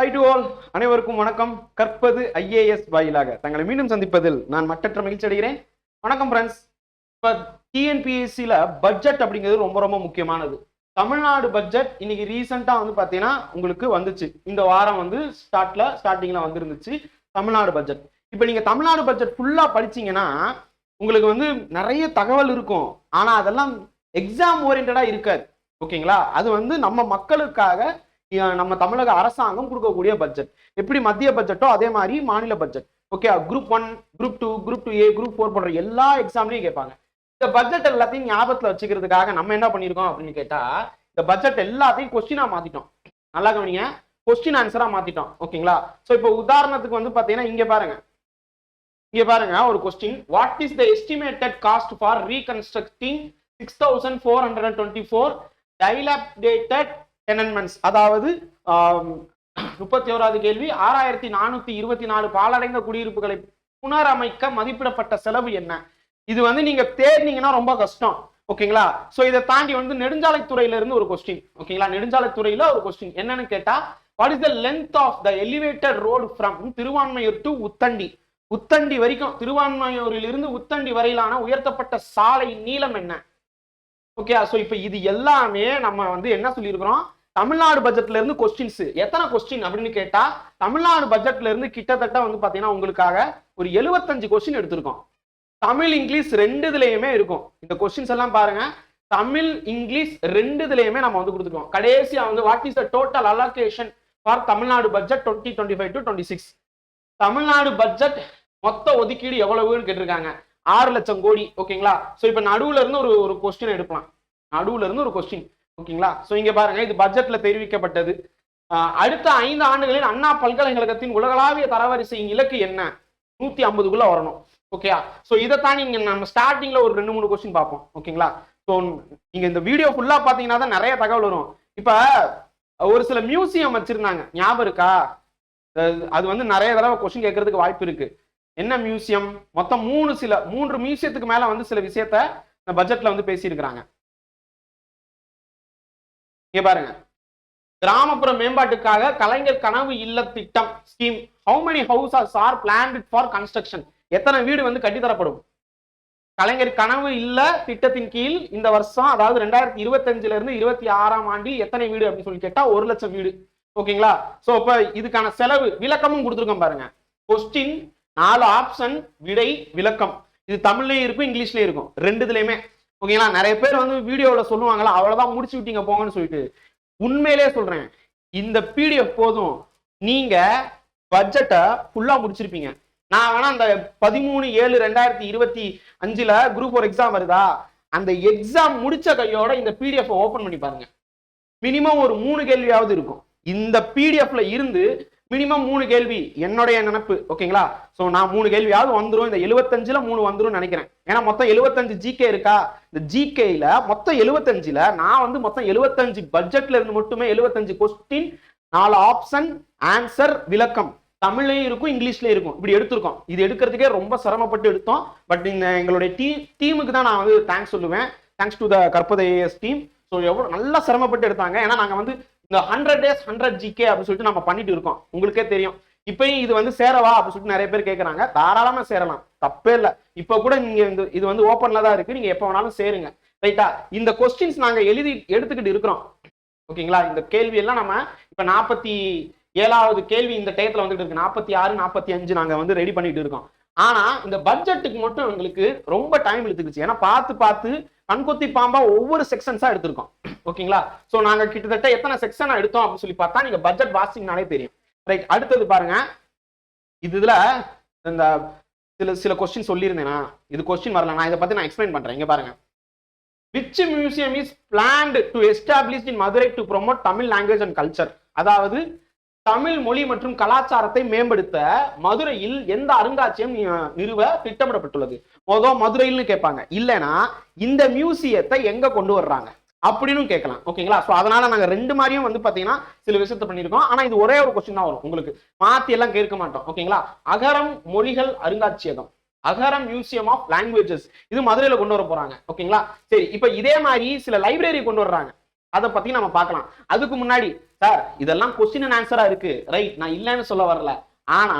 High to all அனைவருக்கும் வணக்கம். கற்பது ஐஏஎஸ் வாயிலாக. தங்களை மீண்டும் சந்திப்பதில் நான் மட்டற்ற மகிழ்ச்சி அடைகிறேன். வணக்கம் ஃப்ரெண்ட்ஸ் இப்போ டிஎன்பிஎஸ்சியில் பட்ஜெட் அப்படிங்கிறது ரொம்ப ரொம்ப முக்கியமானது. தமிழ்நாடு பட்ஜெட் இன்னைக்கு ரீசெண்டாக வந்து பார்த்தீங்கன்னா உங்களுக்கு வந்துச்சு. இந்த வாரம் வந்து ஸ்டார்ட்ல ஸ்டார்டிங்கில் வந்துருந்துச்சு தமிழ்நாடு பட்ஜெட் இப்போ நீங்கள் தமிழ்நாடு பட்ஜெட் ஃபுல்லாக படிச்சீங்கன்னா உங்களுக்கு வந்து நிறைய தகவல் இருக்கும். ஆனால் அதெல்லாம் எக்ஸாம் ஓரியன்டாக இருக்காது. ஓகேங்களா அது வந்து நம்ம மக்களுக்காக நம்ம தமிழக அரசாங்கம் கொடுக்கக்கூடிய பட்ஜெட் எப்படி மத்திய பட்ஜெட்டோ அதே மாதிரி மாநில budget okay group one group two group two A group four போன்ற எல்லா எக்ஸாம்லையும் கேட்பாங்க. இந்த பட்ஜெட் எல்லாத்தையும் ஞாபகத்தில் வச்சுக்கிறதுக்காக நம்ம என்ன பண்ணியிருக்கோம் அப்படின்னு கேட்டா இந்த பட்ஜெட் எல்லாத்தையும் கொஸ்டினா மாத்திட்டோம். நல்லா கவனிங்க. கொஸ்டின் ஆன்சரா மாத்திட்டோம். ஓகேங்களா ஸோ இப்போ உதாரணத்துக்கு வந்து பாத்தீங்கன்னா இங்க பாருங்க. இங்க பாருங்க ஒரு question what is the estimated cost for reconstructing six thousand four hundred and twenty four dilapidated tenements அதாவது முப்பத்தி ஓராவது கேள்வி ஆறாயிரத்தி நானூத்தி இருபத்தி நாலு பாலடைந்த குடியிருப்புகளை புனரமைக்க மதிப்பிடப்பட்ட செலவு என்ன? இது வந்து நீங்க தேடினீங்கன்னா ரொம்ப கஷ்டம். ஓகேங்களா? சோ இதை தாண்டி வந்து நெடுஞ்சாலைத்துறையில இருந்து ஒரு கொஸ்டின் ஓகேங்களா? நெடுஞ்சாலைத்துறையில ஒரு கொஸ்டின் என்னன்னு கேட்டா what is the length of the elevated road from Thiruvanmiyur to Uthandi? Uthandi வரைக்கும் திருவான்மையூரில் இருந்து உத்தண்டி வரையிலான உயர்த்தப்பட்ட சாலை நீளம் என்ன? ஓகே சோ இப்போ இது எல்லாமே நம்ம வந்து என்ன சொல்லியிருக்கிறோம்? தமிழ்நாடு பட்ஜெட்ல இருந்து கொஸ்டின்ஸ் எத்தனை கொஸ்டின் அப்படின்னு கேட்டா தமிழ்நாடு பட்ஜெட்ல இருந்து கிட்டத்தட்ட வந்து பாத்தீங்கன்னா உங்களுக்காக ஒரு எழுபத்தஞ்சு கொஸ்டின் எடுத்திருக்கோம். தமிழ் இங்கிலீஷ் ரெண்டு இதுலயுமே இருக்கும். இந்த கொஸ்டின்ஸ் எல்லாம் பாருங்க. தமிழ் இங்கிலீஷ் ரெண்டு இதுலயுமே நம்ம வந்து கொடுத்துருக்கோம். கடைசியா வந்து what is the total allocation for Tamil Nadu budget twenty twenty five to twenty six Tamil Nadu budget மொத்த ஒதுக்கீடு எவ்வளவுன்னு கேட்டிருக்காங்க. ஆறு லட்சம் கோடி ஓகேங்களா ஸோ இப்போ நடுவுல இருந்து ஒரு ஒரு கொஸ்டின் எடுக்கலாம் நடுவுல இருந்து ஒரு கொஸ்டின் ஓகேங்களா? ஸோ இங்கே பாருங்க இது பட்ஜெட்ல தெரிவிக்கப்பட்டது. அடுத்த ஐந்து ஆண்டுகளில் அண்ணா பல்கலைக்கழகத்தின் உலகளாவிய தரவரிசையின் இலக்கு என்ன? நூத்தி ஐம்பதுக்குள்ள வரணும். ஓகேயா? ஸோ இதை தாண்டி நம்ம ஸ்டார்டிங்ல ஒரு ரெண்டு மூணு கொஸ்டின் பார்ப்போம். ஓகேங்களா? ஸோ நீங்க இந்த வீடியோ ஃபுல்லா பாத்தீங்கன்னா தான் நிறைய தகவல் வரும். இப்போ ஒரு சில மியூசியம் வச்சிருந்தாங்க. ஞாபகம் இருக்கா? அது- அது வந்து நிறைய தடவை கொஸ்டின் கேட்கறதுக்கு வாய்ப்பு இருக்கு. என்ன மியூசியம் மொத்தம் மூணு சில மூன்று மியூசியத்துக்கு மேல வந்து சில விஷயத்த இந்த பட்ஜெட்ல வந்து பேசியிருக்கிறாங்க. இங்க பாருங்க. கிராமப்புற மேம்பாட்டுக்காக கலைஞர் கனவு இல்ல திட்டம் scheme how many houses are planned for construction எத்தனை வீடு வந்து கட்டித்தரப்படும் கலைஞர் கனவு இல்ல திட்டத்தின் கீழ் இந்த வருஷம் அதாவது ரெண்டாயிரத்தி இருபத்தஞ்சுல இருந்து இருபத்தி ஆறாம் ஆண்டு எத்தனை வீடு அப்படின்னு சொல்லி கேட்டா ஒரு லட்சம் வீடு. ஓகேங்களா? சோ இப்ப இதுக்கான செலவு விளக்கமும் கொடுத்துருக்கோம் பாருங்க. கொஸ்டின் நாலு ஆப்ஷன் விடை விளக்கம். இது தமிழ்லயும் இருக்கும் இங்கிலீஷ்லயும் இருக்கும். ரெண்டுதுலயுமே. ஓகேங்களா? நிறைய பேர் வந்து வீடியோவில் சொல்லுவாங்களா அவ்வளோதான் முடிச்சு விட்டீங்க போங்கன்னு சொல்லிட்டு. உண்மையிலே சொல்கிறேன் இந்த பிடிஎஃப் போதும். நீங்கள் பட்ஜெட்டை ஃபுல்லாக முடிச்சிருப்பீங்க. நான் வேணா அந்த பதிமூணு ஏழு ரெண்டாயிரத்தி இருபத்தி அஞ்சுல குரூப் ஒரு எக்ஸாம் வருதா? அந்த எக்ஸாம் முடிச்ச கையோட இந்த பிடிஎஃப் ஓப்பன் பண்ணி பாருங்க. மினிமம் ஒரு மூணு கேள்வியாவது இருக்கும். இந்த பிடிஎஃப்ல இருந்து மினிமம் மூணு கேள்வி. என்னுடைய நினைப்பு. ஓகேங்களா ஸோ நான் மூணு கேள்வியாவது வந்துடும் இந்த எழுபத்தஞ்சுல மூணு வந்துடும் நினைக்கிறேன். ஏன்னா மொத்தம் எழுபத்தஞ்சு ஜிகே இருக்கா? இந்த ஜிகேல மொத்தம் எழுபத்தஞ்சுல நான் வந்து மொத்தம் எழுபத்தஞ்சு பட்ஜெட்ல இருந்து மட்டுமே எழுபத்தஞ்சு கொஸ்டின் நாலு ஆப்ஷன் ஆன்சர் விளக்கம். தமிழ்லையும் இருக்கும் இங்கிலீஷ்லயும் இருக்கும். இப்படி எடுத்திருக்கோம். இது எடுக்கிறதுக்கே ரொம்ப சிரமப்பட்டு எடுத்தோம். பட் இந்த எங்களுடைய டீ டீமுக்கு தான் நான் வந்து தேங்க்ஸ் சொல்லுவேன். தேங்க்ஸ் டு த கற்பதை ஏஎஸ் டீம் ஸோ எவ்வளோ நல்லா சிரமப்பட்டு எடுத்தாங்க. ஏன்னா நாங்கள் வந்து இந்த ஹண்ட்ரட் டேஸ் ஹண்ட்ரட் ஜிகே அப்படின்னு சொல்லிட்டு நம்ம பண்ணிட்டு இருக்கோம். உங்களுக்கே தெரியும். இப்பயும் இது வந்து சேரவா அப்படின்னு சொல்லிட்டு நிறைய பேர் கேட்குறாங்க தாராளமா சேரலாம். தப்பே இல்லை. இப்போ கூட நீங்க இந்த இது வந்து ஓப்பன்ல தான் இருக்கு. நீங்க எப்போ வேணாலும் சேருங்க. ரைட்டா இந்த கொஸ்டின்ஸ் நாங்க எழுதி எடுத்துக்கிட்டு இருக்கிறோம். ஓகேங்களா இந்த கேள்வி எல்லாம் நம்ம இப்ப நாற்பத்தி ஏழாவது கேள்வி இந்த டயத்துல வந்துட்டு இருக்கு. நாற்பத்தி ஆறு நாற்பத்தி அஞ்சு நாங்க வந்து ரெடி பண்ணிட்டு இருக்கோம். ஆனா இந்த பட்ஜெட்டுக்கு மட்டும் எங்களுக்கு ரொம்ப டைம் எடுத்துக்கிச்சு ஏன்னா பார்த்து பார்த்து கண்கொத்தி பாம்பா ஒவ்வொரு செக்ஷன்ஸா எடுத்திருக்கோம். ஓகேங்களா? சோ நாங்க கிட்டத்தட்ட எத்தனை செக்ஷனா எடுத்தோம் அப்படின்னு சொல்லி பார்த்தா நீங்க பட்ஜெட் வாசிங்னாலே தெரியும். ரைட் அடுத்தது பாருங்க. இது இதுல இந்த சில சில கொஸ்டின் சொல்லியிருந்தேனா இது கொஸ்டின் வரல நான் இதை பத்தி நான் எக்ஸ்பிளைன் பண்றேன். இங்க பாருங்க. Which museum is planned to establish in Madurai to promote Tamil language and culture அதாவது தமிழ் மொழி மற்றும் கலாச்சாரத்தை மேம்படுத்த மதுரையில் எந்த அருங்காட்சியம் நிறுவ திட்டமிடப்பட்டுள்ளது? மொதல் மதுரையில்னு கேட்பாங்க இல்லைன்னா இந்த மியூசியத்தை எங்க கொண்டு வர்றாங்க? அப்படின்னு கேட்கலாம் ஓகேங்களா? ஸோ அதனால நாங்கள் ரெண்டு மாதிரியும் வந்து பார்த்தீங்கன்னா சில விஷயத்தை பண்ணியிருக்கோம் ஆனால் இது ஒரே ஒரு கொஸ்டின் தான் வரும் உங்களுக்கு. மாத்தி எல்லாம் கேட்க மாட்டோம். ஓகேங்களா? அகரம் மொழிகள் அருங்காட்சியகம். அகரம் மியூசியம் ஆஃப் லாங்குவேஜஸ் இது மதுரையில் கொண்டு வர போறாங்க. ஓகேங்களா? சரி இப்போ இதே மாதிரி சில லைப்ரரி கொண்டு வர்றாங்க. அதை பத்தி நம்ம பார்க்கலாம் அதுக்கு முன்னாடி சார் இதெல்லாம் கொஸ்டின் அண்ட் ஆன்சரா இருக்கு. ரைட் நான் இல்லைன்னு சொல்ல வரல. ஆனா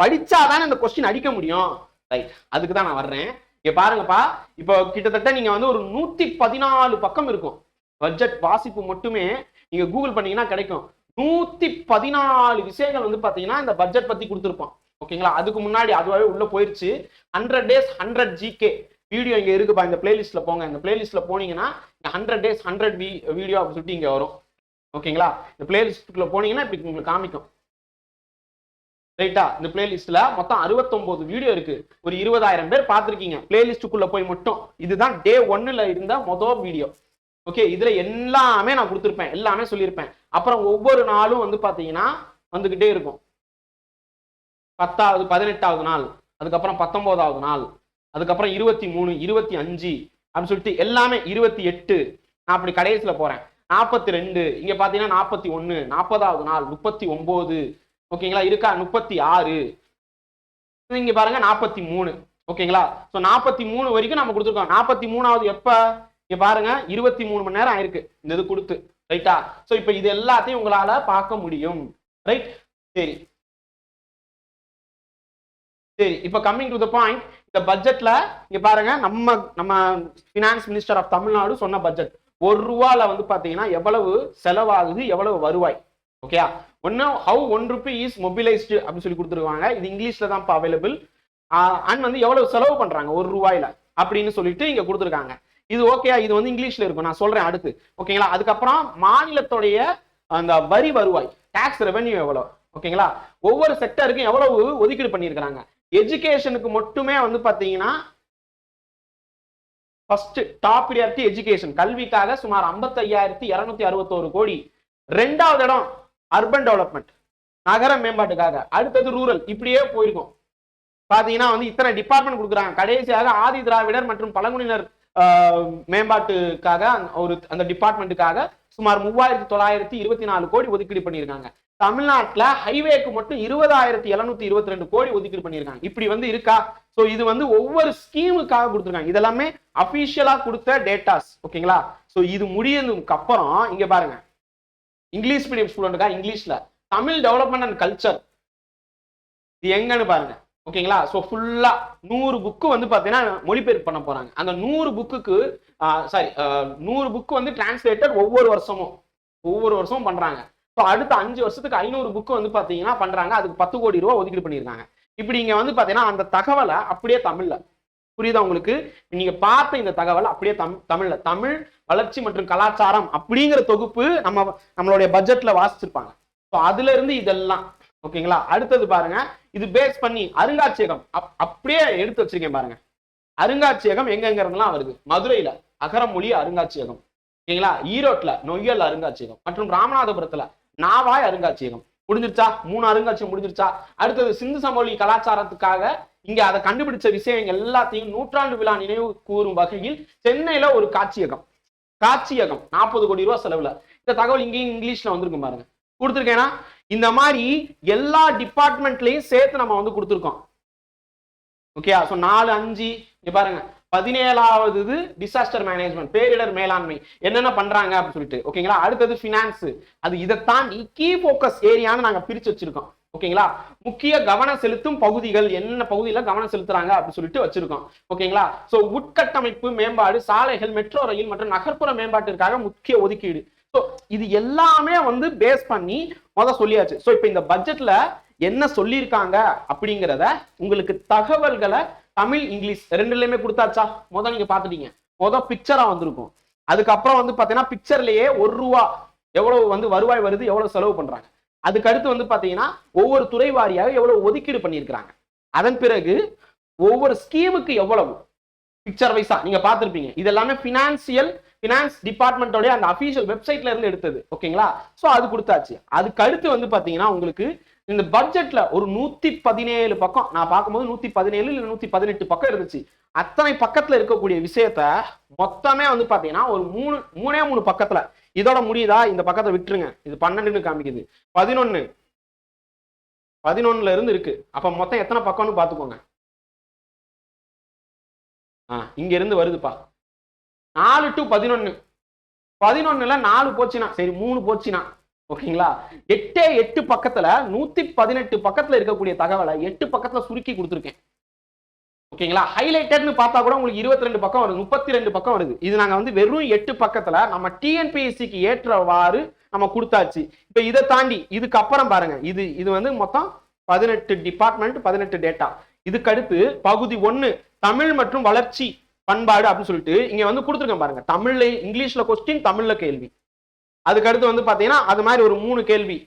படிச்சாதானே இந்த கொஸ்டின் அடிக்க முடியும். ரைட் அதுக்கு தான் நான் வர்றேன். இங்க பாருங்கப்பா இப்போ கிட்டத்தட்ட நீங்க வந்து ஒரு நூத்தி பதினாலு பக்கம் இருக்கும். பட்ஜெட் வாசிப்பு மட்டுமே நீங்க கூகுள் பண்ணீங்கன்னா கிடைக்கும். நூத்தி பதினாலு விஷயங்கள் வந்து பாத்தீங்கன்னா இந்த பட்ஜெட் பத்தி கொடுத்துருப்போம். ஓகேங்களா அதுக்கு முன்னாடி அதுவாகவே உள்ள போயிருச்சு. Hundred days hundred GK video இங்க இருக்குப்பா இந்த பிளேலிஸ்ட்ல போங்க. இந்த பிளேலிஸ்ட்ல போனீங்கன்னா ஹண்ட்ரட் டேஸ் ஹண்ட்ரட் வீடியோ அப்படின்னு சொல்லிட்டு இங்க வரும். ஓகேங்களா? இந்த பிளேலிஸ்ட்டுக்குள்ள போனீங்கன்னா இப்படி உங்களுக்கு காமிக்கும். ரைட்டா? இந்த பிளேலிஸ்ட்ல மொத்தம் 69 வீடியோ இருக்கு. ஒரு இருபதாயிரம் பேர் பார்த்துருக்கீங்க. பிளேலிஸ்ட்டுக்குள்ள போய் மட்டும். இதுதான் டே ஒன்னுல இருந்த மொதல் வீடியோ ஓகே இதுல எல்லாமே நான் கொடுத்துருப்பேன். எல்லாமே சொல்லியிருப்பேன். அப்புறம் ஒவ்வொரு நாளும் வந்து பாத்தீங்கன்னா வந்துகிட்டே இருக்கும். பத்தாவது பதினெட்டாவது நாள். அதுக்கப்புறம் பத்தொன்பதாவது நாள். அதுக்கப்புறம் இருபத்தி மூணு இருபத்தி அஞ்சு அப்படின்னு சொல்லிட்டு எல்லாமே இருபத்தி எட்டு. நான் அப்படி கடைசியில் போறேன். நாற்பத்தி ரெண்டு இங்க பாத்தீங்கன்னா நாற்பத்தி ஒன்னு. நாற்பதாவது நாள் முப்பத்தி ஒன்பது ஓகேங்களா? இருக்கா? முப்பத்தி ஆறு. இங்க பாருங்க நாற்பத்தி மூணு. ஓகேங்களா? ஸோ நாற்பத்தி மூணு வரைக்கும் நம்ம கொடுத்துருக்கோம். நாற்பத்தி மூணாவது எப்ப? இங்க பாருங்க இருபத்தி மூணு மணி நேரம் ஆயிருக்கு. இந்த இது கொடுத்து. ரைட்டா? ஸோ இப்போ இது எல்லாத்தையும் உங்களால பார்க்க முடியும். ரைட்? சரி. சரி இப்போ கம்மிங் டு த பாயிண்ட் இந்த பட்ஜெட்ல இங்க பாருங்க நம்ம நம்ம ஃபினான்ஸ் மினிஸ்டர் ஆஃப் தமிழ்நாடு சொன்ன பட்ஜெட் ஒரு ரூபால வந்து பாத்தீங்கன்னா எவ்வளவு செலவாகுது எவ்வளவு வருவாய்? ஓகேயா ஒன்னு how one rupee is mobilised அப்படின்னு சொல்லி கொடுத்துருவாங்க இது இங்கிலீஷ்ல தான் இப்போ அவைலபிள் அண்ட் வந்து எவ்வளவு செலவு பண்றாங்க? ஒரு ரூபாயில அப்படின்னு சொல்லிட்டு இங்க கொடுத்துருக்காங்க. இது ஓகேயா இது வந்து இங்கிலீஷ்ல இருக்கும். நான் சொல்றேன் அடுத்து. ஓகேங்களா அதுக்கப்புறம் மாநிலத்துடைய அந்த வரி வருவாய் டாக்ஸ் ரெவென்யூ எவ்வளவு? ஓகேங்களா ஒவ்வொரு செக்டருக்கும் எவ்வளவு ஒதுக்கீடு பண்ணியிருக்கிறாங்க? எஜுகேஷனுக்கு மட்டுமே வந்து பாத்தீங்கன்னா ஃபர்ஸ்ட் டாப் ப்ரியாரிட்டி எஜுகேஷன் கல்விக்காக சுமார் 55261 இருநூத்தி அறுபத்தோரு கோடி. ரெண்டாவது இடம் அர்பன் டெவலப்மெண்ட் நகர மேம்பாட்டுக்காக. அடுத்தது ரூரல் இப்படியே போயிருக்கும். பாத்தீங்கன்னா வந்து இத்தனை டிபார்ட்மெண்ட் கொடுக்குறாங்க. கடைசியாக ஆதி திராவிடர் மற்றும் பழங்குடியினர் ஆஹ், மேம்பாட்டுக்காக ஒரு அந்த டிபார்ட்மெண்ட்டுக்காக சுமார் மூவாயிரத்தி தொள்ளாயிரத்தி இருபத்தி நாலு கோடி ஒதுக்கீடு பண்ணியிருக்காங்க. தமிழ்நாட்டில் ஹைவேக்கு மட்டும் இருபதாயிரத்தி எழுநூத்தி இருபத்தி ரெண்டு கோடி ஒதுக்கீடு பண்ணியிருக்காங்க. இப்படி வந்து இருக்கா? ஸோ இது வந்து ஒவ்வொரு ஸ்கீமுக்காக கொடுத்துருக்காங்க. இதெல்லாமே அஃபிஷியலாக கொடுத்த டேட்டாஸ் ஓகேங்களா ஸோ இது முடியதுக்கு அப்புறம் இங்கே பாருங்க. இங்கிலீஷ் மீடியம் ஸ்டூடெண்ட்டுக்கா இங்கிலீஷில் தமிழ் டெவலப்மெண்ட் அண்ட் கல்ச்சர் இது எங்கன்னு பாருங்க. ஓகேங்களா ஸோ ஃபுல்லாக நூறு புக்கு வந்து பார்த்தீங்கன்னா மொழிபெயர்ப்பு பண்ண போகிறாங்க அந்த நூறு புக்குக்கு சாரி நூறு புக்கு வந்து டிரான்ஸ்லேட்டர் ஒவ்வொரு வருஷமும். ஒவ்வொரு வருஷமும் பண்ணுறாங்க ஸோ அடுத்த அஞ்சு வருஷத்துக்கு ஐநூறு புக்கு வந்து பார்த்தீங்கன்னா பண்றாங்க. அதுக்கு பத்து கோடி ரூபா ஒதுக்கீடு பண்ணியிருக்காங்க. இப்படி இங்க வந்து பார்த்தீங்கன்னா அந்த தகவலை அப்படியே தமிழ்ல. புரியுதா உங்களுக்கு? நீங்க பார்த்த இந்த தகவல் அப்படியே தமிழ் தமிழ்ல. தமிழ் வளர்ச்சி மற்றும் கலாச்சாரம் அப்படிங்கிற தொகுப்பு நம்ம நம்மளுடைய பட்ஜெட்ல வாசிச்சிருப்பாங்க. ஸோ அதுல இருந்து இதெல்லாம். ஓகேங்களா அடுத்தது பாருங்க. இது பேஸ் பண்ணி அருங்காட்சியகம். அப்- அப்படியே எடுத்து வச்சிருக்கேன் பாருங்க. அருங்காட்சியகம் எங்கெங்கிறதுலாம் வருது? மதுரையில அகரமொழி அருங்காட்சியகம். ஓகேங்களா? ஈரோட்ல நொய்யல் அருங்காட்சியகம் மற்றும் ராமநாதபுரத்துல நாவாய் அருங்காட்சியகம். முடிஞ்சிருச்சா? மூணு அருங்காட்சியகம் முடிஞ்சிருச்சா? அடுத்தது சிந்து சமவெளி கலாச்சாரத்துக்காக இங்க அதை கண்டுபிடிச்ச விஷயங்கள் எல்லாத்தையும் நூற்றாண்டு விழா நினைவு கூறும் வகையில் சென்னையில ஒரு காட்சியகம். காட்சியகம். நாற்பது கோடி ரூபாய் செலவுல. இந்த தகவல் இங்கேயும் இங்கிலீஷ்ல வந்திருக்கும் பாருங்க. கொடுத்துருக்கேன்னா இந்த மாதிரி எல்லா டிபார்ட்மெண்ட்லயும் சேர்த்து நம்ம வந்து கொடுத்துருக்கோம். ஓகே ஸோ நாலு அஞ்சு இங்க பாருங்க. பதினேழாவது இது டிசாஸ்டர் மேனேஜ்மெண்ட் பேரிடர் மேலாண்மை. என்னென்ன பண்றாங்க அப்படின்னு சொல்லிட்டு ஓகேங்களா? அடுத்தது பினான்ஸ் அது இதை தாண்டி கீ போக்கஸ் ஏரியான்னு நாங்க பிரிச்சு வச்சிருக்கோம். ஓகேங்களா? முக்கிய கவனம் செலுத்தும் பகுதிகள் என்ன பகுதியில கவனம் செலுத்துறாங்க அப்படின்னு சொல்லிட்டு வச்சிருக்கோம். ஓகேங்களா? சோ உட்கட்டமைப்பு மேம்பாடு சாலைகள் மெட்ரோ ரயில் மற்றும் நகர்ப்புற மேம்பாட்டிற்காக முக்கிய ஒதுக்கீடு. ஸோ இது எல்லாமே வந்து பேஸ் பண்ணி முதல் சொல்லியாச்சு. ஸோ இப்போ இந்த பட்ஜெட்ல என்ன சொல்லியிருக்காங்க அப்படிங்கிறத உங்களுக்கு தகவல்களை தமிழ் இங்கிலீஷ் ரெண்டுலையுமே கொடுத்தாச்சா? முதல் நீங்க பாத்துட்டீங்க மொதல் பிக்சரா வந்திருக்கும். அதுக்கப்புறம் வந்து பாத்தீங்கன்னா பிக்சர்லயே ஒரு ரூபா எவ்வளவு வந்து வருவாய் வருது எவ்வளவு செலவு பண்றாங்க. அதுக்கு அடுத்து வந்து பாத்தீங்கன்னா ஒவ்வொரு துறை வாரியாக எவ்வளவு ஒதுக்கீடு பண்ணியிருக்கிறாங்க. அதன் பிறகு ஒவ்வொரு ஸ்கீமுக்கு எவ்வளவு? பிக்சர் வைஸா நீங்க பார்த்திருப்பீங்க. இது எல்லாமே பினான்சியல் பினான்ஸ் டிபார்ட்மெண்ட்டோடைய அந்த அபிஷியல் வெப்சைட்ல இருந்து எடுத்தது. ஓகேங்களா ஸோ அது கொடுத்தாச்சு. அதுக்கு அடுத்து வந்து பாத்தீங்கன்னா உங்களுக்கு இந்த பட்ஜெட்ல ஒரு நூத்தி பதினேழு பக்கம் நான் பார்க்கும்போது நூத்தி பதினேழு இல்ல நூத்தி பதினெட்டு பக்கம் இருந்துச்சு. அத்தனை பக்கத்துல இருக்கக்கூடிய விஷயத்த மொத்தமே வந்து பாத்தீங்கன்னா ஒரு மூணு மூணே மூணு பக்கத்துல. இதோட முடியுதா? இந்த பக்கத்தை விட்டுருங்க. இது பன்னெண்டுன்னு காமிக்குது. பதினொன்னு. பதினொன்னுல இருந்து இருக்கு. அப்ப மொத்தம் எத்தனை பக்கம்னு பாத்துக்கோங்க ஆ இங்க இருந்து வருதுப்பா. நாலு டு பதினொன்னு. பதினொன்னுல நாலு போச்சுனா சரி மூணு போச்சுனா ஓகேங்களா? எட்டே எட்டு பக்கத்துல நூத்தி பதினெட்டு பக்கத்துல இருக்கக்கூடிய தகவலை எட்டு பக்கத்துல சுருக்கி கொடுத்துருக்கேன். ஓகேங்களா? ஹைலைட்டட்னு பார்த்தா கூட உங்களுக்கு இருபத்தி ரெண்டு பக்கம் வருது முப்பத்தி ரெண்டு பக்கம் வருது. இது நாங்க வந்து வெறும் எட்டு பக்கத்துல நம்ம டிஎன்பிஎஸ்சிக்கு ஏற்றவாறு நம்ம கொடுத்தாச்சு. இப்ப இதை தாண்டி இதுக்கப்புறம் பாருங்க. இது இது வந்து மொத்தம் பதினெட்டு டிபார்ட்மெண்ட் பதினெட்டு டேட்டா இதுக்கு அடுத்து பகுதி ஒன்னு தமிழ் மற்றும் வளர்ச்சி பண்பாடு அப்படின்னு சொல்லிட்டு இங்க வந்து கொடுத்துருக்கேன் பாருங்க. தமிழ்ல இங்கிலீஷ்ல கொஸ்டின் தமிழ்ல கேள்வி. அதுக்கு அடுத்து வந்து பார்த்தீங்கன்னா அது மாதிரி ஒரு மூணு கேள்வி.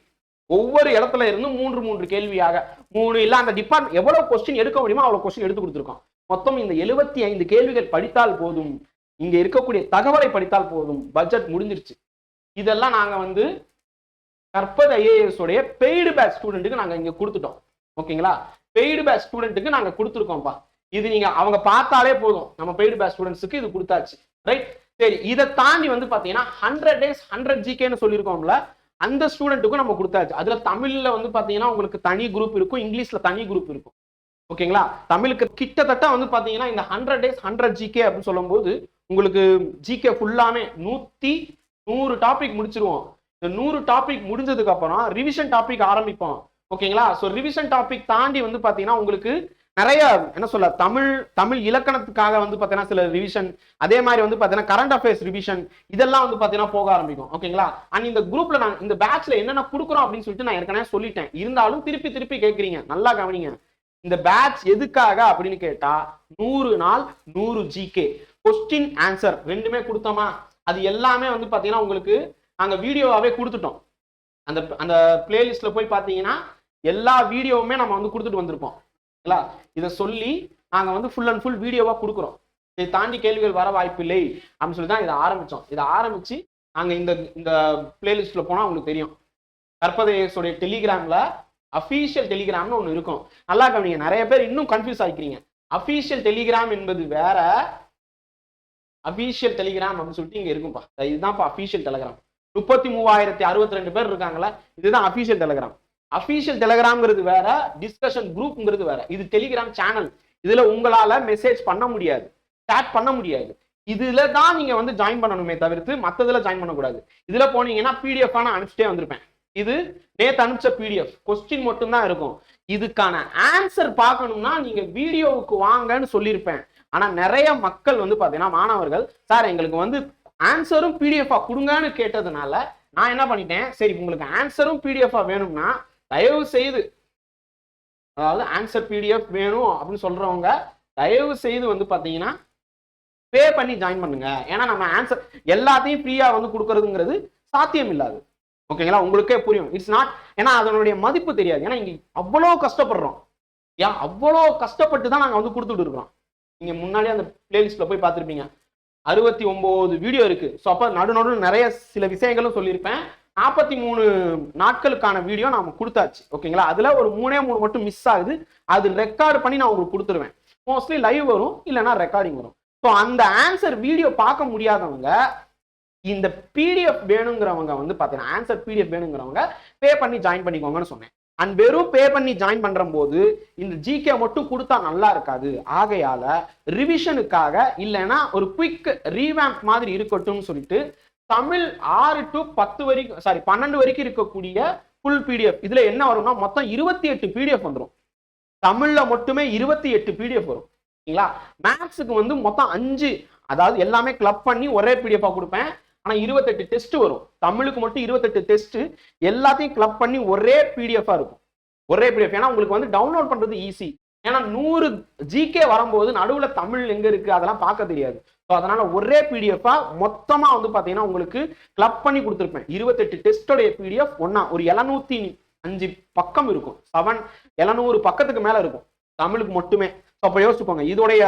ஒவ்வொரு இடத்துல இருந்து மூன்று மூன்று கேள்வியாக. மூணு இல்லை அந்த டிபார்ட்மெண்ட் எவ்வளோ கொஸ்டின் எடுக்க முடியுமோ அவ்வளோ கொஸ்டின் எடுத்து கொடுத்துருக்கோம் மொத்தம் இந்த எழுபத்தி ஐந்து கேள்விகள் படித்தால் போதும். இங்கே இருக்கக்கூடிய தகவலை படித்தால் போதும். பட்ஜெட் முடிஞ்சிருச்சு. இதெல்லாம் நாங்கள் வந்து கற்பது ஐஏஎஸ் உடைய பெய்டு பேட்ச் ஸ்டூடெண்ட்டுக்கு நாங்கள் இங்கே கொடுத்துட்டோம். ஓகேங்களா? பெய்டு பேட்ச் ஸ்டூடெண்ட்டுக்கு நாங்கள் கொடுத்துருக்கோம்ப்பா. இது நீங்கள் அவங்க பார்த்தாலே போதும். நம்ம பெய்டு பேட்ச் ஸ்டூடெண்ட்ஸுக்கு இது கொடுத்தாச்சு. ரைட் சரி இதை தாண்டி வந்து பாத்தீங்கன்னா ஹண்ட்ரட் டேஸ் ஹண்ட்ரட் ஜிகேன்னு சொல்லியிருக்கோம்ல அந்த ஸ்டூடெண்ட்டுக்கும் நம்ம கொடுத்தாச்சு. அதுல தமிழ்ல வந்து பாத்தீங்கன்னா உங்களுக்கு தனி குரூப் இருக்கும் இங்கிலீஷ்ல தனி குரூப் இருக்கும். ஓகேங்களா? தமிழுக்கு கிட்டத்தட்ட வந்து பாத்தீங்கன்னா இந்த ஹண்ட்ரட் டேஸ் ஹண்ட்ரட் ஜிகே அப்படின்னு சொல்லும்போது உங்களுக்கு ஜிகே ஃபுல்லாமே நூத்தி நூறு டாபிக் முடிச்சிருவோம். இந்த நூறு டாபிக் முடிஞ்சதுக்கு அப்புறம் ரிவிஷன் டாபிக் ஆரம்பிப்போம். ஓகேங்களா? ஸோ ரிவிஷன் டாபிக் தாண்டி வந்து பாத்தீங்கன்னா உங்களுக்கு நிறைய என்ன சொல்ல தமிழ் தமிழ் இலக்கணத்துக்காக வந்து பார்த்தீங்கன்னா சில ரிவிஷன் அதே மாதிரி வந்து பார்த்தீங்கன்னா கரண்ட் அஃபேர்ஸ் ரிவிஷன் இதெல்லாம் வந்து பார்த்தீங்கன்னா போக ஆரம்பிக்கும். ஓகேங்களா அண்ட் இந்த குரூப்ல நான் இந்த பேட்ச்ல என்னென்ன கொடுக்குறோம் அப்படின்னு சொல்லிட்டு நான் ஏற்கனவே சொல்லிட்டேன். இருந்தாலும் திருப்பி திருப்பி கேட்குறீங்க நல்லா கவனிங்க. இந்த பேட்ச் எதுக்காக அப்படின்னு கேட்டா நூறு நாள் நூறு ஜிகே கொஸ்டின் ஆன்சர் ரெண்டுமே கொடுத்தோமா? அது எல்லாமே வந்து பார்த்தீங்கன்னா உங்களுக்கு நாங்கள் வீடியோவாகவே கொடுத்துட்டோம். அந்த அந்த பிளேலிஸ்ட்ல போய் பார்த்தீங்கன்னா எல்லா வீடியோவுமே நம்ம வந்து கொடுத்துட்டு வந்திருப்போம். சரிங்களா இதை சொல்லி நாங்கள் வந்து ஃபுல் அண்ட் ஃபுல் வீடியோவாக கொடுக்குறோம். இதை தாண்டி கேள்விகள் வர வாய்ப்பில்லை. அப்படின்னு சொல்லி தான் இதை ஆரம்பித்தோம் இதை ஆரம்பித்து நாங்கள் இந்த இந்த பிளேலிஸ்ட்டில் போனால் உங்களுக்கு தெரியும். கற்பதேசோடைய டெலிகிராம்ல அஃபீஷியல் டெலிகிராம்னு ஒன்று இருக்கும். நல்லா கவனிங்க. நிறைய பேர் இன்னும் கன்ஃபியூஸ் ஆகிக்கிறீங்க அஃபீஷியல் டெலிகிராம் என்பது வேற. அஃபீஷியல் டெலிகிராம் அப்படின்னு சொல்லிட்டு இங்கே இருக்கும்ப்பா இதுதான்ப்பா அஃபீஷியல் டெலிகிராம் முப்பத்தி மூவாயிரத்தி அறுபத்தி ரெண்டு பேர் இருக்காங்களா இதுதான் அஃபீஷியல் டெலிகிராம் அஃபீஷியல் டெலகிராம்ங்கிறது வேற டிஸ்கஷன் குரூப்ங்கிறது வேற. இது டெலிகிராம் சேனல் இதுல உங்களால மெசேஜ் பண்ண முடியாது. சேட் பண்ண முடியாது. இதுல தான் நீங்க வந்து ஜாயின் பண்ணணுமே தவிர்த்து மத்ததுல ஜாயின் பண்ணக்கூடாது. இதுல போனீங்கன்னா பிடிஎஃப் நான் அனுப்பிச்சிட்டே வந்திருப்பேன். இது நேத்து அனுப்பிச்ச பிடிஎஃப் கொஸ்டின் மட்டும்தான் இருக்கும். இதுக்கான ஆன்சர் பார்க்கணும்னா நீங்க வீடியோவுக்கு வாங்கன்னு சொல்லியிருப்பேன். ஆனா நிறைய மக்கள் வந்து பாத்தீங்கன்னா மாணவர்கள் சார் எங்களுக்கு வந்து ஆன்சரும் பிடிஎஃபா கொடுங்கன்னு கேட்டதுனால நான் என்ன பண்ணிட்டேன்? சரி உங்களுக்கு ஆன்சரும் பிடிஎஃபா வேணும்னா தயவு செய்து அதாவது ஆன்சர் பிடிஎஃப் வேணும் அப்படின்னு சொல்றவங்க தயவு செய்து வந்து பாத்தீங்கன்னா பே பண்ணி ஜாயின் பண்ணுங்க. ஏன்னா நம்ம ஆன்சர் எல்லாத்தையும் ஃப்ரீயா வந்து கொடுக்கறதுங்கிறது சாத்தியம் இல்லாது ஓகேங்களா? உங்களுக்கே புரியும். இட்ஸ் நாட் ஏன்னா அதனுடைய மதிப்பு தெரியாது. ஏன்னா இங்க அவ்வளோ கஷ்டப்படுறோம். ஏன் அவ்வளோ கஷ்டப்பட்டு தான் நாங்கள் வந்து கொடுத்துட்டு இருக்கிறோம். நீங்க முன்னாடியே அந்த பிளேலிஸ்ட்ல போய் பார்த்துருப்பீங்க. அறுபத்தி ஒன்பது வீடியோ இருக்கு. ஸோ அப்போ நடு நடுவில் நிறைய சில விஷயங்களும் சொல்லியிருப்பேன். நாற்பத்தி மூணு நாட்களுக்கான வீடியோ நாம கொடுத்தாச்சு ஓகேங்களா? அதுல ஒரு மூணே மூணு மட்டும் மிஸ் ஆகுது. அது ரெக்கார்ட் பண்ணி நான் உங்களுக்கு கொடுத்துருவேன். மோஸ்ட்லி லைவ் வரும் இல்லைன்னா ரெக்கார்டிங் வரும். ஸோ அந்த ஆன்சர் வீடியோ பார்க்க முடியாதவங்க இந்த பிடிஎஃப் வேணுங்கிறவங்க வந்து பார்த்தீங்கன்னா ஆன்சர் பிடிஎஃப் வேணுங்கிறவங்க பே பண்ணி ஜாயின் பண்ணிக்கோங்கன்னு சொன்னேன். அண்ட் வெறும் பே பண்ணி ஜாயின் பண்ற போது இந்த ஜிகே மட்டும் கொடுத்தா நல்லா இருக்காது. ஆகையால ரிவிஷனுக்காக இல்லைன்னா ஒரு குயிக் ரீவேம்ப் மாதிரி இருக்கட்டும்னு சொல்லிட்டு தமிழ் ஆறு டு பத்து வரைக்கும் சாரி பன்னெண்டு வரைக்கும் இருக்கக்கூடிய ஃபுல் பிடிஎஃப் இதுல என்ன வரும்னா மொத்தம் இருபத்தி எட்டு பிடிஎஃப் வந்துடும் தமிழ்ல மட்டுமே இருபத்தி எட்டு பிடிஎஃப் வரும். சரிங்களா? மேக்ஸுக்கு வந்து மொத்தம் அஞ்சு. அதாவது எல்லாமே கிளப் பண்ணி ஒரே பிடிஎஃபா கொடுப்பேன். ஆனா இருபத்தெட்டு டெஸ்ட் வரும். தமிழுக்கு மட்டும் இருபத்தெட்டு டெஸ்ட் எல்லாத்தையும் கிளப் பண்ணி ஒரே பிடிஎஃபா இருக்கும். ஒரே பிடிஎஃப் ஏன்னா உங்களுக்கு வந்து டவுன்லோட் பண்றது ஈஸி ஏன்னா நூறு ஜிகே வரும்போது நடுவில் தமிழ் எங்க இருக்கு? அதெல்லாம் பார்க்க தெரியாது. ஸோ அதனால ஒரே பிடிஎஃபா மொத்தமா வந்து பாத்தீங்கன்னா உங்களுக்கு கிளப் பண்ணி கொடுத்துருப்பேன். இருபத்தெட்டு டெஸ்டோடைய பிடிஎஃப் ஒன்னா ஒரு எழுநூத்தி அஞ்சு பக்கம் இருக்கும். செவன் எழுநூறு பக்கத்துக்கு மேல இருக்கும். தமிழுக்கு மட்டுமே. ஸோ அப்போ யோசிச்சுப்போங்க இதோடைய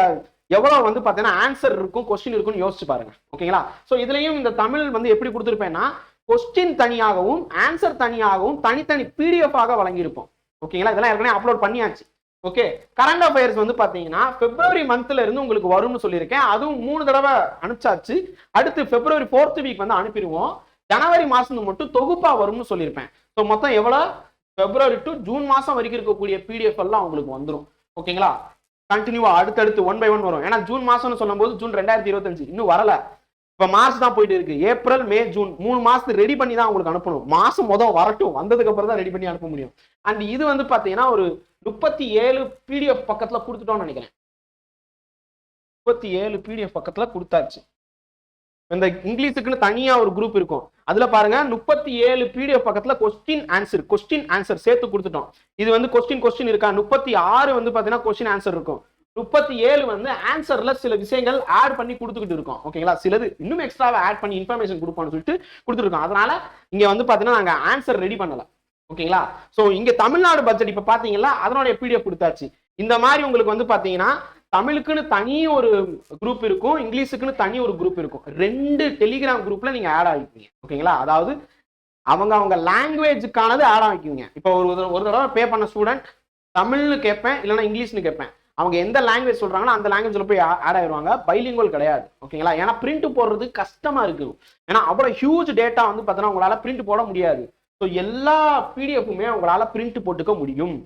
எவ்வளவு வந்து பார்த்தீங்கன்னா ஆன்சர் இருக்கும் கொஸ்டின் இருக்கும்னு யோசிச்சு பாருங்க. ஓகேங்களா ஸோ இதுலயும் இந்த தமிழ் வந்து எப்படி கொடுத்துருப்பேன்னா கொஸ்டின் தனியாகவும் ஆன்சர் தனியாகவும் தனித்தனி பிடிஎஃப் ஆக வழங்கியிருப்போம். ஓகேங்களா இதெல்லாம் ஏற்கனவே அப்லோட் பண்ணியாச்சு. ஓகே கரண்ட் அஃபேர்ஸ் வந்து பார்த்தீங்கன்னா பிப்ரவரி மந்த்ல இருந்து உங்களுக்கு வரும்னு சொல்லியிருக்கேன். அதுவும் மூணு தடவை அனுப்பிச்சாச்சு. அடுத்து பிப்ரவரி ஃபோர்த் வீக் வந்து அனுப்பிடுவோம். ஜனவரி மாசம் மட்டும் தொகுப்பா வரும்னு சொல்லியிருப்பேன். ஸோ மொத்தம் எவ்வளவு? பிப்ரவரி டு ஜூன் மாசம் வரைக்கும் இருக்கக்கூடிய பிடிஎஃப் எல்லாம் உங்களுக்கு வந்துடும் ஓகேங்களா கண்டினியூவா அடுத்தடுத்து ஒன் பை ஒன் வரும். ஏன்னா ஜூன் மாசம்னு சொல்லும்போது ஜூன் ரெண்டாயிரத்தி இருபத்தஞ்சு. இன்னும் வரல. இப்போ மார்ச் தான் போயிட்டு இருக்கு. ஏப்ரல் மே ஜூன் மூணு மாசத்துக்கு ரெடி பண்ணி தான் உங்களுக்கு அனுப்பணும். மாசம் மொதல் வரட்டும். வந்ததுக்கு அப்புறம் தான் ரெடி பண்ணி அனுப்ப முடியும். அண்ட் இது வந்து பாத்தீங்கன்னா ஒரு முப்பத்தி ஏழு பிடிஎஃப் பக்கத்துல கொடுத்துட்டோம்னு நினைக்கிறேன். முப்பத்தி ஏழு பிடிஎஃப் பக்கத்துல கொடுத்தாச்சு. இந்த இங்கிலீஷுக்குன்னு தனியா ஒரு குரூப் இருக்கும். அதுல பாருங்க முப்பத்தி ஏழு பிடிஎஃப் பக்கத்துல கொஸ்டின் ஆன்சர் கொஸ்டின் ஆன்சர் சேர்த்து கொடுத்துட்டோம். இது வந்து கொஸ்டின் கொஸ்டின் இருக்கா? முப்பத்தி ஆறு வந்து பாத்தீங்கன்னா கொஸ்டின் ஆன்சர் இருக்கும். முப்பத்தி ஏழு வந்து ஆன்சர்ல சில விஷயங்கள் ஆட் பண்ணி கொடுத்துக்கிட்டு இருக்கோம். ஓகேங்களா சிலது இன்னும் எக்ஸ்ட்ராவை ஆட் பண்ணி இன்ஃபர்மேஷன் கொடுப்போம்னு சொல்லிட்டு கொடுத்துருக்கோம் அதனால இங்க வந்து பாத்தீங்கன்னா நாங்க ஆன்சர் ரெடி பண்ணலை. ஓகேங்களா? ஸோ இங்க தமிழ்நாடு பட்ஜெட் இப்ப பாத்தீங்களா அதனுடைய பிடிஎஃப் கொடுத்தாச்சு. இந்த மாதிரி உங்களுக்கு வந்து பாத்தீங்கன்னா தமிழுக்குன்னு தனி ஒரு குரூப் இருக்கும் இங்கிலீஷுக்குன்னு தனி ஒரு குரூப் இருக்கும். ரெண்டு டெலிகிராம் குரூப்ல நீங்க ஆட் ஆகிப்பீங்க. ஓகேங்களா? அதாவது அவங்க அவங்க லாங்குவேஜுக்கானது ஆட் ஆகிக்குவீங்க. இப்போ ஒரு ஒரு- தடவை பே பண்ண ஸ்டூடெண்ட் தமிழ்னு கேட்பேன் இல்லைன்னா இங்கிலீஷ்னு கேட்பேன். அவங்க எந்த லாங்குவேஜ் சொல்றாங்களோ அந்த லாங்குவேஜ்ல போய் ஆட் ஆயிடுவாங்க. பைலிங்குவல் கிடையாது. ஓகேங்களா? ஏன்னா பிரிண்ட் போடுறது கஷ்டமா இருக்கு ஏன்னா அவ்வளவு ஹியூஜ் டேட்டா வந்து பார்த்தீங்கன்னா உங்களால பிரிண்ட் போட முடியாது. ஸோ எல்லா பிடிஎஃப்புமே உங்களால் பிரிண்ட் போட்டுக்க முடியும்.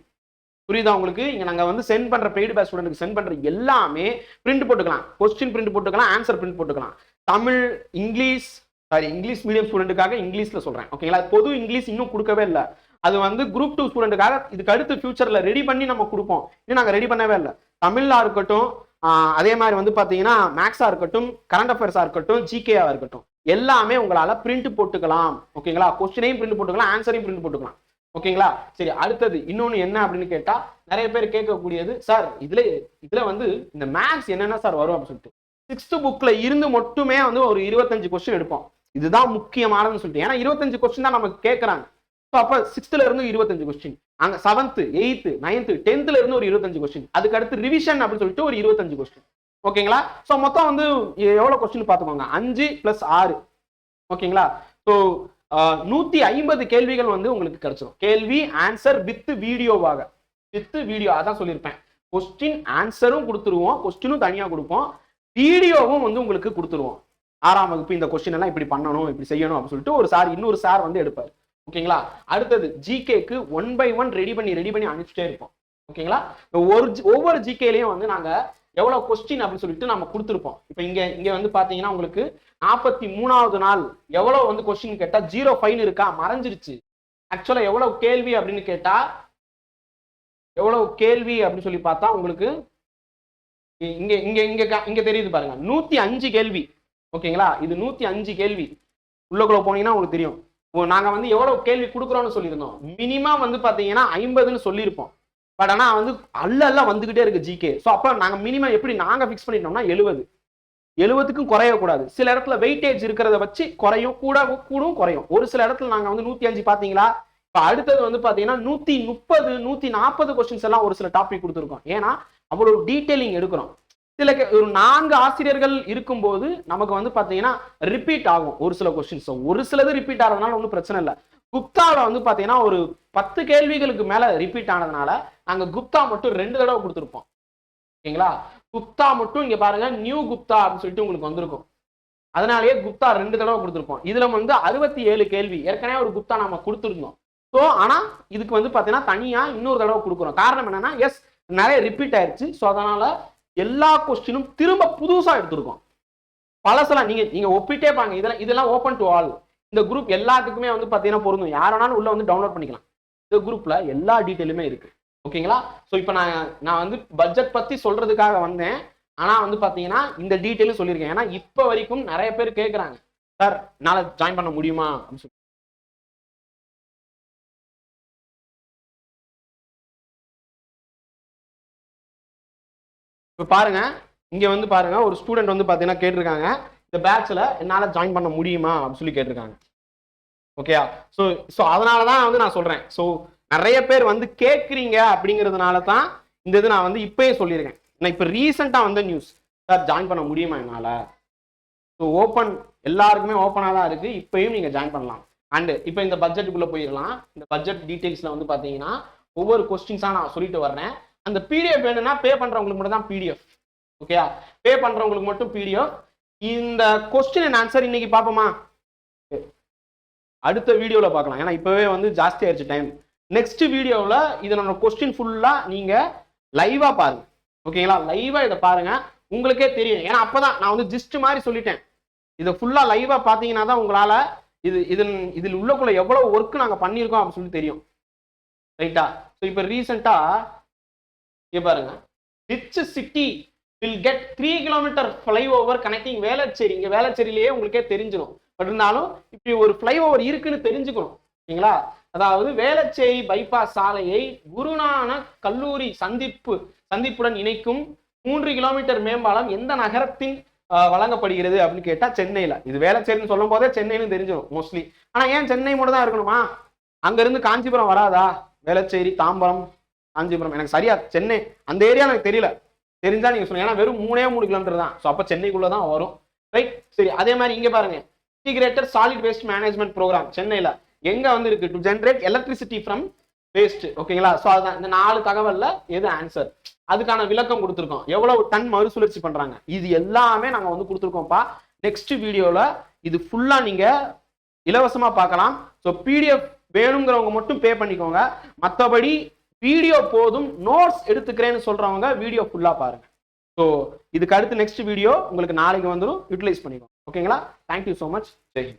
புரியுதா உங்களுக்கு? இங்கே நாங்கள் வந்து சென்ட் பண்ணுற பெய்டு பேஸ் ஸ்டூடெண்ட்டுக்கு சென்ட் பண்ணுற எல்லாமே பிரிண்ட் போட்டுக்கலாம். கொஸ்டின் பிரிண்ட் போட்டுக்கலாம் ஆன்சர் பிரிண்ட் போட்டுக்கலாம். Tamil English sorry English medium ஸ்டூடெண்ட்டுக்காக இங்கிலீஷில் சொல்கிறேன் ஓகேங்களா பொது இங்கிலீஷ் இன்னும் கொடுக்கவே இல்லை. அது வந்து குரூப் டூ ஸ்டூடெண்ட்டுக்காக இதுக்கு அடுத்து ஃபியூச்சரில் ரெடி பண்ணி நம்ம கொடுப்போம். இன்னும் நாங்கள் ரெடி பண்ணவே இல்லை. தமிழாக இருக்கட்டும் அதே மாதிரி வந்து பார்த்தீங்கன்னா மேக்ஸாக இருக்கட்டும் கரண்ட் அஃபேர்ஸாக இருக்கட்டும் ஜிகேயா இருக்கட்டும் எல்லாமே உங்களால் பிரிண்ட் போட்டுக்கலாம். ஓகேங்களா கொஸ்டினையும் பிரிண்ட் போட்டுக்கலாம் ஆன்சரையும் பிரிண்ட் போட்டுக்கலாம். ஓகேங்களா சரி அடுத்தது இன்னொன்று என்ன அப்படின்னு கேட்டால் நிறைய பேர் கேட்கக்கூடியது சார் இதில் இதில் வந்து இந்த மேக்ஸ் என்னென்ன சார் வரும்? அப்படின்னு சொல்லிட்டு. சிக்ஸ்த்து புக்கில் இருந்து மட்டுமே வந்து ஒரு இருபத்தஞ்சு கொஸ்டின் எடுப்போம். இதுதான் முக்கியமானதுன்னு சொல்லிட்டு. ஏன்னா இருபத்தஞ்சு கொஸ்டின் தான் நமக்கு கேட்குறாங்க ஸோ அப்போ சிக்ஸ்த்தில் இருந்து இருபத்தஞ்சு கொஸ்டின் அங்க செவன்த்து எயித்து நைன்த்து டென்த்ல இருந்து ஒரு இருபத்தஞ்சு கொஸ்டின் அதுக்கு அடுத்து ரிவிஷன் அப்படின்னு சொல்லிட்டு ஒரு இருபத்தஞ்சு கொஸ்டின் ஓகேங்களா ஸோ மொத்தம் வந்து எவ்வளோ கொஸ்டின் பார்த்துக்கோங்க? அஞ்சு பிளஸ் ஆறு. ஓகேங்களா ஸோ நூத்தி ஐம்பது கேள்விகள் வந்து உங்களுக்கு கிடைச்சிடும் கேள்வி ஆன்சர் வித் வீடியோவாக வித் வீடியோ அதான் சொல்லியிருப்பேன். கொஸ்டின் ஆன்சரும் கொடுத்துருவோம். கொஸ்டினும் தனியாக கொடுப்போம். வீடியோவும் வந்து உங்களுக்கு கொடுத்துருவோம். ஆறாம் வகுப்பு இந்த கொஸ்டின் எல்லாம் இப்படி பண்ணணும் இப்படி செய்யணும் அப்படின்னு சொல்லிட்டு ஒரு சார் இன்னொரு சார் வந்து எடுப்பார். ஓகேங்களா? அடுத்தது ஜிகேக்கு ஒன் பை ஒன் ரெடி பண்ணி ரெடி பண்ணி அனுப்பிச்சிட்டே இருப்போம். ஓகேங்களா? ஒரு ஒவ்வொரு ஜிகேலையும் வந்து நாங்கள் எவ்வளோ கொஸ்டின் அப்படின்னு சொல்லிட்டு நம்ம கொடுத்துருப்போம். இப்போ இங்கே இங்கே வந்து பார்த்தீங்கன்னா உங்களுக்கு நாற்பத்தி மூணாவது நாள் எவ்வளோ வந்து கொஸ்டின் கேட்டால் ஜீரோ ஃபைன் இருக்கா? மறைஞ்சிருச்சு. ஆக்சுவலாக எவ்வளோ கேள்வி அப்படின்னு கேட்டால் எவ்வளோ கேள்வி அப்படின்னு சொல்லி பார்த்தா உங்களுக்கு இ- இங்கே இங்கே இங்கே தெரியுது பாருங்க. நூற்றி அஞ்சு கேள்வி. ஓகேங்களா? இது நூற்றி அஞ்சு கேள்வி. உள்ளக்குள்ளே போனீங்கன்னா உங்களுக்கு தெரியும். நாங்கள் வந்து எவ்வளோ கேள்வி கொடுக்குறோம்னு சொல்லியிருந்தோம். மினிமம் வந்து பார்த்தீங்கன்னா ஐம்பதுன்னு சொல்லியிருப்போம். பட் ஆனால் வந்து அல்ல அல்ல வந்துகிட்டே இருக்கு ஜிகே ஸோ அப்போ நாங்கள் மினிமம் எப்படி நாங்கள் ஃபிக்ஸ் பண்ணிட்டோம்னா எழுபது. எழுபதுக்கும் குறையக்கூடாது சில இடத்துல வெயிட்டேஜ் இருக்கிறத வச்சு குறையும் கூட கூடும் குறையும். ஒரு சில இடத்துல நாங்கள் வந்து நூற்றி அஞ்சு பார்த்தீங்களா இப்போ அடுத்தது வந்து பார்த்தீங்கன்னா நூற்றி முப்பது நூற்றி நாற்பது கொஸ்டின்ஸ் எல்லாம் ஒரு சில டாபிக் கொடுத்துருக்கோம். ஏன்னா அவ்வளோ டீட்டெயிலிங் எடுக்கிறோம். சில கே- ஒரு நான்கு ஆசிரியர்கள் இருக்கும்போது நமக்கு வந்து பார்த்தீங்கன்னா ரிப்பீட் ஆகும் ஒரு சில கொஸ்டின்ஸ் ஒரு சிலது ரிப்பீட் ஆகிறதுனால ஒன்றும் பிரச்சனை இல்லை. குப்தாவில் வந்து பார்த்தீங்கன்னா ஒரு பத்து கேள்விகளுக்கு மேலே ரிப்பீட் ஆனதுனால நாங்கள் குப்தா மட்டும் ரெண்டு தடவை கொடுத்துருப்போம் ஓகேங்களா? குப்தா மட்டும் இங்கே பாருங்க நியூ குப்தா அப்படின்னு சொல்லிட்டு உங்களுக்கு வந்திருக்கும். அதனாலேயே குப்தா ரெண்டு தடவை கொடுத்துருப்போம் இதுல வந்து அறுபத்தி ஏழு கேள்வி. ஏற்கனவே ஒரு குப்தா நம்ம கொடுத்துருந்தோம். ஸோ ஆனால் இதுக்கு வந்து பார்த்தீங்கன்னா தனியாக இன்னொரு தடவை கொடுக்குறோம். காரணம் என்னன்னா எஸ் நிறைய ரிப்பீட் ஆயிடுச்சு ஸோ அதனால எல்லா கொஸ்டினும் திரும்ப புதுசாக எடுத்திருக்கோம். பழசெல்லாம் நீங்கள் நீங்கள் ஒப்பிட்டே பாருங்க. இதெல்லாம் இதெல்லாம் ஓப்பன் டு ஆல் இந்த குரூப் எல்லாத்துக்குமே வந்து பார்த்தீங்கன்னா பொருந்தும். யார் வேணாலும் உள்ளே வந்து டவுன்லோட் பண்ணிக்கலாம். இந்த குரூப்பில் எல்லா டீட்டெயிலுமே இருக்குது ஓகேங்களா? ஸோ இப்போ நான் நான் வந்து பட்ஜெட் பற்றி சொல்கிறதுக்காக வந்தேன். ஆனால் வந்து பார்த்தீங்கன்னா இந்த டீட்டெயிலும் சொல்லியிருக்கேன். ஏன்னா இப்போ வரைக்கும் நிறைய பேர் கேட்குறாங்க சார் என்னால ஜாயின் பண்ண முடியுமா? அப்படின்னு சொல்லி. இப்போ பாருங்க இங்கே வந்து பாருங்க ஒரு ஸ்டூடெண்ட் வந்து பார்த்தீங்கன்னா கேட்டிருக்காங்க இந்த பேட்ச்சில் என்னால் ஜாயின் பண்ண முடியுமா? அப்படின்னு சொல்லி கேட்டிருக்காங்க. ஓகேயா ஸோ ஸோ அதனால தான் வந்து நான் சொல்கிறேன் ஸோ நிறைய பேர் வந்து கேட்குறீங்க அப்படிங்கிறதுனால தான் இந்த இது நான் வந்து இப்பயே சொல்லியிருக்கேன். நான் இப்போ ரீசெண்டாக வந்த நியூஸ் சார் ஜாயின் பண்ண முடியுமா என்னால்? ஸோ ஓப்பன் எல்லாருக்குமே ஓப்பனாக தான் இருக்குது இப்பயும் நீங்கள் ஜாயின் பண்ணலாம். அண்டு இப்போ இந்த பட்ஜெட்டுக்குள்ளே போயிடலாம். இந்த பட்ஜெட் டீட்டெயில்ஸில் வந்து பார்த்தீங்கன்னா ஒவ்வொரு கொஸ்டின்ஸாக நான் சொல்லிட்டு வர்றேன். அந்த பிடிஎஃப் வேணும்னா பே பண்ணுறவங்களுக்கு மட்டும் தான் பிடிஎஃப் ஓகேயா பே பண்ணுறவங்களுக்கு மட்டும் பிடிஎஃப் இந்த கொஸ்டின் அண்ட் ஆன்சர் இன்னைக்கு பார்ப்போமா? அடுத்த வீடியோவில் பார்க்கலாம். ஏன்னா இப்போவே வந்து ஜாஸ்தி ஆயிடுச்சு டைம் நெக்ஸ்ட் வீடியோவில் இதனோட கொஸ்டின் ஃபுல்லாக நீங்கள் லைவாக பாருங்க. ஓகேங்களா லைவாக இதை பாருங்க. உங்களுக்கே தெரியும். ஏன்னா அப்பதான் நான் வந்து ஜிஸ்ட் மாதிரி சொல்லிட்டேன். இதை ஃபுல்லாக லைவாக பார்த்தீங்கன்னா தான் உங்களால் இது இதன் இதில் உள்ளக்குள்ள எவ்வளோ ஒர்க் நாங்கள் பண்ணியிருக்கோம் அப்படின்னு சொல்லி தெரியும். ரைட்டா ஸோ இப்போ ரீசெண்டாக இங்கே பாருங்க. Which city will get three kilometre flyover connecting Velachery. இங்கே வேளச்சேரியிலேயே உங்களுக்கே தெரிஞ்சிடும் பட் இருந்தாலும் இப்படி ஒரு ஃப்ளைஓவர் இருக்குன்னு தெரிஞ்சுக்கணும். சரிங்களா? அதாவது வேளச்சேரி பைபாஸ் சாலையை குருநானக் கல்லூரி சந்திப்பு சந்திப்புடன் இணைக்கும் மூன்று கிலோமீட்டர் மேம்பாலம் எந்த நகரத்தின் வழங்கப்படுகிறது அப்படின்னு கேட்டா சென்னையில. இது வேளச்சேரின்னு சொல்லும் போதே சென்னைன்னு தெரிஞ்சிடும் மோஸ்ட்லி ஆனா ஏன் சென்னை மட்டும் தான் இருக்கணுமா? அங்கேருந்து காஞ்சிபுரம் வராதா? வேளச்சேரி தாம்பரம் காஞ்சிபுரம். எனக்கு சரியா சென்னை அந்த ஏரியா எனக்கு தெரியல. தெரிஞ்சா நீங்க சொல்லுங்க ஏன்னா வெறும் மூணே மூணு கிலோமீட்டர் தான். ஸோ அப்போ சென்னைக்குள்ள தான் வரும். ரைட் சரி அதே மாதிரி இங்க பாருங்க. Integrated solid waste management programme சென்னையில. எங்க வந்து இருக்கு to generate electricity from waste ஓகேங்களா ஸோ அதுதான் இந்த நாலு தகவல்ல எது ஆன்சர் அதுக்கான விளக்கம் கொடுத்துருக்கோம். எவ்வளவு டன் மறுசுழற்சி பண்றாங்க? இது எல்லாமே நாங்க வந்து கொடுத்துருக்கோம்ப்பா. நெக்ஸ்ட் வீடியோல இது ஃபுல்லா நீங்க இலவசமா பார்க்கலாம். ஸோ பிடிஎஃப் வேணுங்கிறவங்க மட்டும் பே பண்ணிக்கோங்க. மற்றபடி வீடியோ போதும் நோட்ஸ் எடுத்துக்கிறேன்னு சொல்றவங்க வீடியோ ஃபுல்லா பாருங்க. ஸோ இதுக்கு அடுத்து நெக்ஸ்ட் வீடியோ உங்களுக்கு நாளைக்கு வந்துடும் யூட்டிலைஸ் பண்ணிக்கோங்க. ஓகேங்களா தேங்க்யூ ஸோ மச் ஜெய்